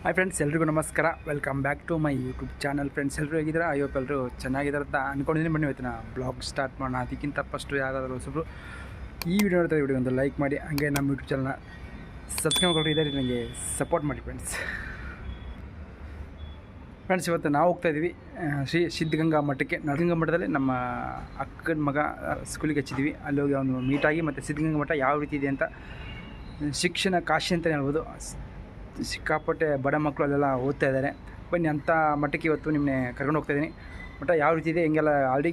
Hi friends ಎಲ್ರಿಗೂ ನಮಸ್ಕಾರ. Welcome back to my YouTube channel friends ಎಲ್ಲರೂ ಹೇಗಿದ್ದಾರೆ? ಐ ಎಲ್ಲರೂ ಚೆನ್ನಾಗಿದ್ದಾರೆ ಅಂತ ಅಂದ್ಕೊಂಡಿದ್ದೀನಿ ಬನ್ನಿ, ಇವತ್ತಿನ ಬ್ಲಾಗ್ ಸ್ಟಾರ್ಟ್ ಮಾಡೋಣ. ಅದಕ್ಕಿಂತ ಫಸ್ಟು ಯಾರಾದರೂ ಹೊಸಬ್ರು, ಈ ವಿಡಿಯೋ ನೋಡ್ತಾರೆ ವಿಡಿಯೋ ಒಂದು ಲೈಕ್ ಮಾಡಿ. ಹಾಗೆ ನಮ್ಮ ಯೂಟ್ಯೂಬ್ ಚಾನಲ್ನ ಸಬ್ಸ್ಕ್ರೈಬ್ ಮಾಡಿದ್ದಾರೆ ನನಗೆ ಸಪೋರ್ಟ್ ಮಾಡಿ ಫ್ರೆಂಡ್ಸ್ ಫ್ರೆಂಡ್ಸ್ ಇವತ್ತು ನಾವು ಹೋಗ್ತಾ ಇದ್ದೀವಿ ಶ್ರೀ ಸಿದ್ಧಗಂಗಾ ಮಠಕ್ಕೆ. ನರಸಿಂಗ ಮಠದಲ್ಲಿ ನಮ್ಮ ಅಕ್ಕನ ಮಗ ಸ್ಕೂಲಿಗೆ ಹಚ್ಚಿದ್ವಿ ಅಲ್ಲಿ ಹೋಗಿ ಅವನು ಮೀಟಾಗಿ ಮತ್ತು ಸಿದ್ಧಗಂಗಾ ಮಠ ಯಾವ ರೀತಿ ಇದೆ ಅಂತ ಶಿಕ್ಷಣ, ಕಾಶಿ ಅಂತಲೇ ಹೇಳ್ಬೋದು. ಸಿಕ್ಕಾಪಟ್ಟೆ ಬಡ ಮಕ್ಕಳು ಅಲ್ಲೆಲ್ಲ ಓದ್ತಾ ಇದ್ದಾರೆ. ಬನ್ನಿ, ಅಂಥ ಮಠಕ್ಕೆ ಇವತ್ತು ನಿಮ್ಮನ್ನೇ ಕರ್ಕೊಂಡು ಹೋಗ್ತಾ ಇದ್ದೀನಿ. ಮಠ ಯಾವ ರೀತಿ ಇದೆ, ಹೆಂಗೆಲ್ಲ ಆಲ್ರೆಡಿ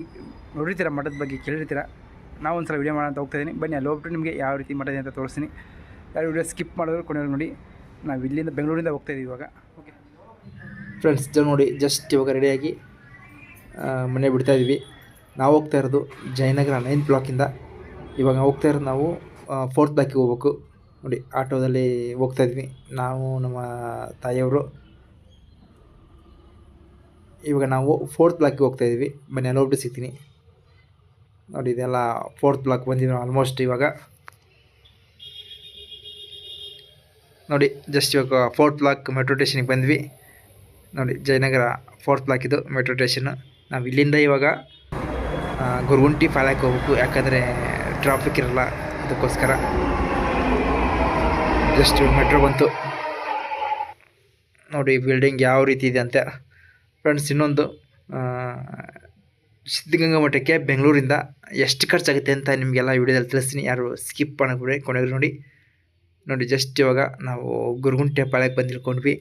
ನೋಡಿರ್ತೀರ ಮಠದ ಬಗ್ಗೆ ಕೇಳಿರ್ತೀರ? ನಾವು ಒಂದು ಸಲ ವೀಡಿಯೋ ಮಾಡೋಣ ಅಂತ ಹೋಗ್ತಾ ಇದ್ದೀನಿ. ಬನ್ನಿ, ಅಲ್ಲಿ ಹೋಗ್ಬಿಟ್ಟು ನಿಮಗೆ ಯಾವ ರೀತಿ ಮಠ ಇದೆ ಅಂತ ತೋರಿಸ್ತೀನಿ. ಯಾರು ವೀಡಿಯೋ ಸ್ಕಿಪ್ ಮಾಡಿದ್ರು ಕೊನೆಯವ್ರು ನೋಡಿ. ನಾವು ಇಲ್ಲಿಂದ ಬೆಂಗಳೂರಿಂದ ಹೋಗ್ತಾ ಇದ್ದೀವಿ ಇವಾಗ. ಓಕೆ ಫ್ರೆಂಡ್ಸ್ ನೋಡಿ ಜಸ್ಟ್ ಇವಾಗ ರೆಡಿಯಾಗಿ ಮನೆ ಬಿಡ್ತಾ ಇದ್ವಿ ನಾವು ಹೋಗ್ತಾ ಇರೋದು ಜಯನಗರ ನೈನ್ತ್ ಬ್ಲಾಕಿಂದ ಇವಾಗ ಹೋಗ್ತಾ ಇರೋದು ನಾವು ಫೋರ್ತ್ ಬ್ಲಾಕಿಗೆ ಹೋಗ್ಬೇಕು. ನೋಡಿ, ಆಟೋದಲ್ಲಿ ಹೋಗ್ತಾ ಇದ್ವಿ. ನಾವು, ನಮ್ಮ ತಾಯಿಯವರು. ಇವಾಗ ನಾವು ಫೋರ್ತ್ ಬ್ಲಾಕ್ಗೆ ಹೋಗ್ತಾ ಇದ್ವಿ. ಬನ್ನಿ ಅಲ್ಲಿ ಹೋಗ್ಬಿಟ್ಟು ಸಿಗ್ತೀನಿ. ನೋಡಿ, ಇದೆಲ್ಲ ಫೋರ್ತ್ ಬ್ಲಾಕ್ ಬಂದಿದ್ದೀವಿ ಆಲ್ಮೋಸ್ಟ್ ಇವಾಗ. ನೋಡಿ ಜಸ್ಟ್ ಇವಾಗ ಫೋರ್ತ್ ಬ್ಲಾಕ್ ಮೆಟ್ರೋ ಸ್ಟೇಷನಿಗೆ ಬಂದ್ವಿ. ನೋಡಿ, ಜಯನಗರ ಫೋರ್ತ್ ಬ್ಲಾಕ್ ಇದು ಮೆಟ್ರೋ ಸ್ಟೇಷನ್ನು ನಾವು ಇಲ್ಲಿಂದ ಇವಾಗ ಗುರುಗುಂಟಿ ಫಾಲಕ್ಕೆ ಹೋಗ್ಬೇಕು. ಯಾಕಂದರೆ ಟ್ರಾಫಿಕ್ ಇರಲ್ಲ. ಅದಕ್ಕೋಸ್ಕರ. ಜಸ್ಟ್ ಮೆಟ್ರೋ ಬಂತು. ನೋಡಿ ಬಿಲ್ಡಿಂಗ್ ಯಾವ ರೀತಿ ಇದೆ ಅಂತ. ಫ್ರೆಂಡ್ಸ್ ಇನ್ನೊಂದು ಸಿದ್ಧಗಂಗಾ ಮಠಕ್ಕೆ ಬೆಂಗಳೂರಿಂದ ಎಷ್ಟು ಖರ್ಚಾಗುತ್ತೆ ಅಂತ ನಿಮಗೆಲ್ಲ ವಿಡಿಯೋದಲ್ಲಿ ತಿಳಿಸ್ತೀನಿ. ಯಾರು ಸ್ಕಿಪ್ ಮಾಡಕ್ಕೆ ಕೊನೆಗೆ ನೋಡಿ. ನೋಡಿ ಜಸ್ಟ್ ಇವಾಗ ನಾವು ಗುರುಗುಂಟೆ ಪಾಳ್ಯಕ್ಕೆ ಬಂದು ಇಳ್ಕೊಂಡ್ವಿ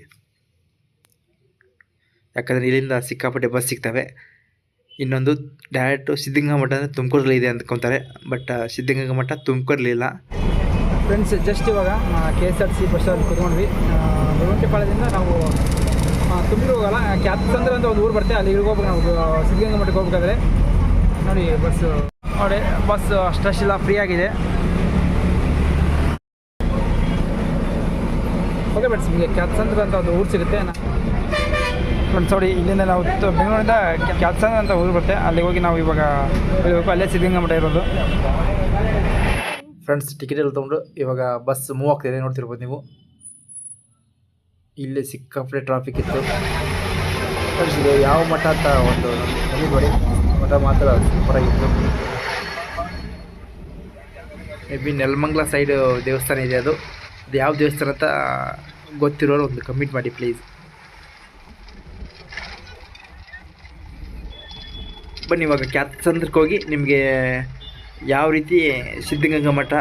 ಯಾಕಂದರೆ ಇಲ್ಲಿಂದ ಸಿಕ್ಕಾಪಟ್ಟೆ ಬಸ್ ಸಿಗ್ತವೆ. ಇನ್ನೊಂದು ಡೈರೆಕ್ಟು ಸಿದ್ಧಗಂಗಾ ಮಠ ಅಂದರೆ ತುಮಕೂರಲ್ಲಿ ಇದೆ ಅಂದ್ಕೊತಾರೆ. ಬಟ್ ಸಿದ್ಧಗಂಗಾ ಮಠ ತುಮಕೂರಲ್ಲಿಲ್ಲ. ಫ್ರೆಂಡ್ಸ್ ಜಸ್ಟ್ ಇವಾಗ K S R C bus stand ಕುತ್ಕೊಂಡ್ವಿ. ಪಾಳ್ಯದಿಂದ ನಾವು ತುಮಕೂರು ಹೋಗಲ್ಲ ಕ್ಯಾತ್ಸಂದ್ರ ಅಂತ ಒಂದು ಊರು ಬರುತ್ತೆ, ಅಲ್ಲಿ ಹೋಗ್ಬೇಕು ನಾವು ಸಿದ್ಧಗಂಗಾ ಮಠಕ್ಕೆ ಹೋಗ್ಬೇಕಾದ್ರೆ. ನೋಡಿ ಬಸ್ಸು ನೋಡಿ ಬಸ್ ಅಷ್ಟೆಲ್ಲ ಫ್ರೀ ಆಗಿದೆ. ಓಕೆ ಬಟ್ಸ್ ನಿಮಗೆ ಕ್ಯಾತ್ಸಂದ್ರ ಅಂತ ಒಂದು ಊರು ಸಿಗುತ್ತೆ. ಫ್ರೆಂಡ್ಸ್ ನೋಡಿ, ಇಲ್ಲಿಂದ ನಾವು ಬೆಂಗಳೂರಿಂದ ಕ್ಯಾತ್ಸಂದ್ರ ಅಂತ ಊರು ಬರುತ್ತೆ. ಅಲ್ಲಿ ಹೋಗಿ ನಾವು ಇವಾಗ ಹೋಗಬೇಕು ಅಲ್ಲೇ ಸಿದ್ಧಗಂಗಾ ಮಠ ಇರೋದು. ಫ್ರೆಂಡ್ಸ್ ಟಿಕೆಟ್ ಎಲ್ಲ ತೊಗೊಂಡು ಇವಾಗ ಬಸ್ ಮೂವ್ ಆಗ್ತಿದೆ ನೋಡ್ತಿರ್ಬೋದು ನೀವು. ಇಲ್ಲೇ ಸಿಕ್ಕಾಪಟ್ಟೆ ಟ್ರಾಫಿಕ್ ಇತ್ತು. ಫ್ರೆಂಡ್ಸ್ ಇದು ಯಾವ ಮಠ ಅಂತ ಒಂದು ನಮಗೆ ನೋಡಿ. ಮಠ ಮಾತ್ರ ಸೂಪರಾಗಿತ್ತು ಮೇ ಬಿ ನೆಲಮಂಗ್ಲ ಸೈಡ್ ದೇವಸ್ಥಾನ ಇದೆ ಅದು. ಅದು ಯಾವ ದೇವಸ್ಥಾನ ಅಂತ ಗೊತ್ತಿರೋರು ಒಂದು ಕಮೆಂಟ್ ಮಾಡಿ ಪ್ಲೀಸ್ ಬನ್ನಿ ಇವಾಗ ಕ್ಯಾತ್ಸಂದ್ರಕ್ಕೆ ಹೋಗಿ ನಿಮಗೆ ಯಾವ ರೀತಿ ಸಿದ್ಧಗಂಗಾ ಮಠ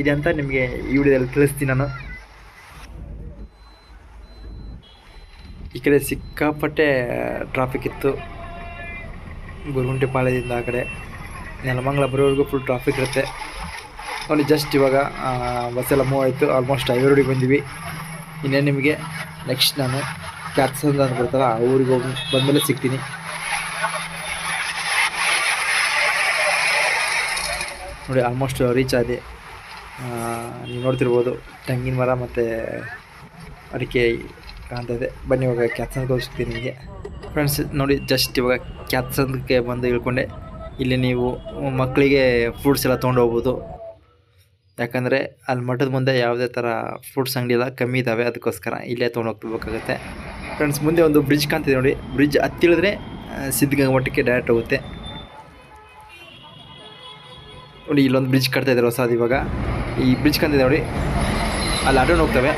ಇದೆ ಅಂತ ನಿಮಗೆ ಈ ವಿಡಿಯೋದಲ್ಲಿ ತಿಳಿಸ್ತೀನಿ ನಾನು. ಈ ಕಡೆ ಸಿಕ್ಕಾಪಟ್ಟೆ ಟ್ರಾಫಿಕ್ ಇತ್ತು. ಗುರುಗುಂಟೆ ಪಾಳ್ಯದಿಂದ ಆ ಕಡೆ. ನೆಲಮಂಗಲ ಬರೋವರೆಗೂ ಫುಲ್ ಟ್ರಾಫಿಕ್ ಇರುತ್ತೆ. ನೋಡಿ ಜಸ್ಟ್ ಇವಾಗ ಬಸ್ಸೆಲ್ಲ ಮೂವ್ ಆಯಿತು. ಆಲ್ಮೋಸ್ಟ್ ಐವರಿಗೆ ಬಂದಿವಿ. ಇನ್ನೇನು ನಿಮಗೆ? ನೆಕ್ಸ್ಟ್ ನಾನು ಕ್ಯಾತ್ಸಂದ್ರ ಅಂತ ಆ ಊರಿಗೆ ಹೋಗಿ ಬಂದಮೇಲೆ ಸಿಗ್ತೀನಿ. ನೋಡಿ ಆಲ್ಮೋಸ್ಟ್ ರೀಚ್ ಆದಿ ನೀವು ನೋಡ್ತಿರ್ಬೋದು, ತೆಂಗಿನ ಮರ ಮತ್ತು ಅಡಿಕೆ ಕಾಣ್ತಾ ಇದೆ. ಬನ್ನಿ, ಇವಾಗ ಕ್ಯಾತ್ಸಂದ್ ತೋರಿಸ್ತೀನಿ ನಿಮಗೆ. ಫ್ರೆಂಡ್ಸ್ ನೋಡಿ ಜಸ್ಟ್ ಇವಾಗ ಕ್ಯಾತ್ಸಂದಕ್ಕೆ ಬಂದು ಇಳ್ಕೊಂಡೆ ಇಲ್ಲಿ ನೀವು ಮಕ್ಕಳಿಗೆ ಫ್ರೂಟ್ಸ್ ಎಲ್ಲ ತೊಗೊಂಡು ಹೋಗ್ಬೋದು. ಯಾಕಂದರೆ ಅಲ್ಲಿ ಮಠದ ಮುಂದೆ ಯಾವುದೇ ಥರ ಫ್ರೂಟ್ಸ್ ಅಂಗಡಿ ಎಲ್ಲ ಕಮ್ಮಿ ಇದ್ದಾವೆ ಅದಕ್ಕೋಸ್ಕರ ಇಲ್ಲೇ ತೊಗೊಂಡು ಹೋಗ್ಬೇಕಾಗುತ್ತೆ. ಫ್ರೆಂಡ್ಸ್ ಮುಂದೆ ಒಂದು ಬ್ರಿಡ್ಜ್ ಕಾಣ್ತಿದೆ ನೋಡಿ. ಬ್ರಿಡ್ಜ್ ಹತ್ತಿಳಿದ್ರೆ ಸಿದ್ಧಗಂಗೆ ಮಟ್ಟಕ್ಕೆ ಡೈರೆಕ್ಟ್ ಹೋಗುತ್ತೆ. ನೋಡಿ, ಇಲ್ಲೊಂದು ಬ್ರಿಡ್ಜ್ ಕಟ್ತಾ ಇದ್ದಾರೆ ಹೊಸದು ಇವಾಗ. ಈ ಬ್ರಿಡ್ಜ್ ಕಂದಿದೆ ನೋಡಿ. ಅಲ್ಲಿ ಆಟೋನ ಹೋಗ್ತವೆ.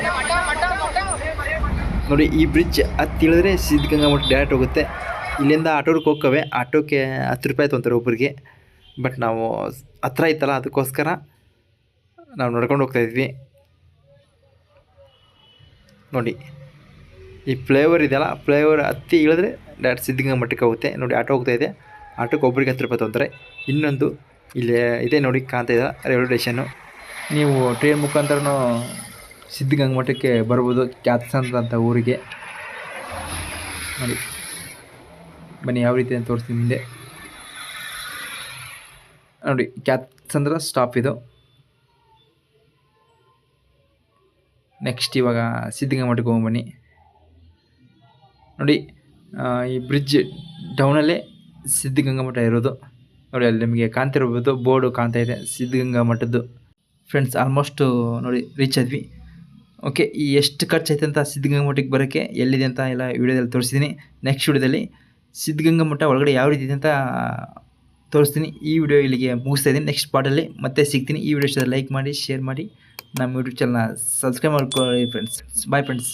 ನೋಡಿ, ಈ ಬ್ರಿಡ್ಜ್ ಹತ್ತಿ ಇಳಿದ್ರೆ ಸಿದ್ಧಗಂಗಾ ಮಠ ಡೈರೆಕ್ಟ್ ಹೋಗುತ್ತೆ. ಇಲ್ಲಿಂದ ಆಟೋಕ್ಕೆ ಹೋಗ್ತವೆ. ಆಟೋಕ್ಕೆ ಹತ್ತು ರೂಪಾಯಿ ತೊಗೊಂತಾರೆ ಒಬ್ಬರಿಗೆ ಬಟ್ ನಾವು ಹತ್ರ ಇತ್ತಲ್ಲ, ಅದಕ್ಕೋಸ್ಕರ ನಾವು ನಡ್ಕೊಂಡು ಹೋಗ್ತಾ ಇದ್ವಿ. ನೋಡಿ, ಈ ಫ್ಲೇವರ್ ಇದೆಯಲ್ಲ ಫ್ಲೇವರ್ ಹತ್ತಿ ಇಳಿದ್ರೆ ಡೈರೆಕ್ಟ್ ಸಿದ್ಧಗಂಗಾ ಮಠಕ್ಕೆ ಹೋಗುತ್ತೆ. ನೋಡಿ, ಆಟೋ ಹೋಗ್ತಾ ಇದೆ. ಆಟೋಕ್ಕೆ ಒಬ್ಬರಿಗೆ ಹತ್ತು ರೂಪಾಯಿ ತೊಗೊಂತಾರೆ. ಇನ್ನೊಂದು ಇಲ್ಲಿ ಇದೆ ನೋಡಿ ಕಾಣ್ತಾ ಇದೆ ರೈಲ್ವೆ ಸ್ಟೇಷನ್ನು ನೀವು ಟ್ರೈನ್ ಮುಖಾಂತರನೂ ಸಿದ್ಧಗಂಗಾ ಮಠಕ್ಕೆ ಬರ್ಬೋದು ಕ್ಯಾತ್ಸಂದ್ರ ಅಂತ ಊರಿಗೆ. ನೋಡಿ. ಬನ್ನಿ, ಯಾವ ರೀತಿ ಅಂತ ತೋರಿಸ್ತೀನಿ ಮುಂದೆ. ನೋಡಿ ಕ್ಯಾತ್ಸಂದ್ರ ಸ್ಟಾಪ್ ಇದು. ನೆಕ್ಸ್ಟ್ ಇವಾಗ ಸಿದ್ಧಗಂಗಾ ಮಠಕ್ಕೆ ಹೋಗ್ಬನ್ನಿ. ನೋಡಿ ಈ ಬ್ರಿಡ್ಜ್ ಡೌನಲ್ಲೇ ಸಿದ್ಧಗಂಗಾ ಮಠ ಇರೋದು. ನೋಡಿ, ಅಲ್ಲಿ ನಿಮಗೆ ಕಾಣ್ತಿರ್ಬೋದು, ಬೋರ್ಡು ಕಾಣ್ತಾ ಇದೆ, ಸಿದ್ಧಗಂಗಾ ಮಠದ್ದು. ಫ್ರೆಂಡ್ಸ್ ಆಲ್ಮೋಸ್ಟು ನೋಡಿ ರೀಚ್ ಆದ್ವಿ. ಓಕೆ ಈ ಎಷ್ಟು ಖರ್ಚಾಯ್ತು ಅಂತ ಸಿದ್ಧಗಂಗಾ ಮಠಕ್ಕೆ ಬರೋಕ್ಕೆ ಎಲ್ಲಿದೆ ಅಂತ ಎಲ್ಲ ವಿಡಿಯೋದಲ್ಲಿ ತೋರಿಸಿದ್ದೀನಿ ನೆಕ್ಸ್ಟ್ ವಿಡಿಯೋದಲ್ಲಿ ಸಿದ್ಧಗಂಗಾ ಮಠ ಒಳಗಡೆ ಯಾವ ರೀತಿ ಇದೆ ಅಂತ ತೋರಿಸ್ತೀನಿ. ಈ ವಿಡಿಯೋ ಇಲ್ಲಿಗೆ ಮುಗಿಸ್ತಾ ಇದ್ದೀನಿ. ನೆಕ್ಸ್ಟ್ ಪಾರ್ಟಲ್ಲಿ ಮತ್ತೆ ಸಿಗ್ತೀನಿ. ಈ ವಿಡಿಯೋ ಲೈಕ್ ಮಾಡಿ ಶೇರ್ ಮಾಡಿ. ನಮ್ಮ ಯೂಟ್ಯೂಬ್ ಚಾನಲ್ನ ಸಬ್ಸ್ಕ್ರೈಬ್ ಮಾಡ್ಕೊಳ್ಳಿ ಫ್ರೆಂಡ್ಸ್ ಬಾಯ್ ಫ್ರೆಂಡ್ಸ್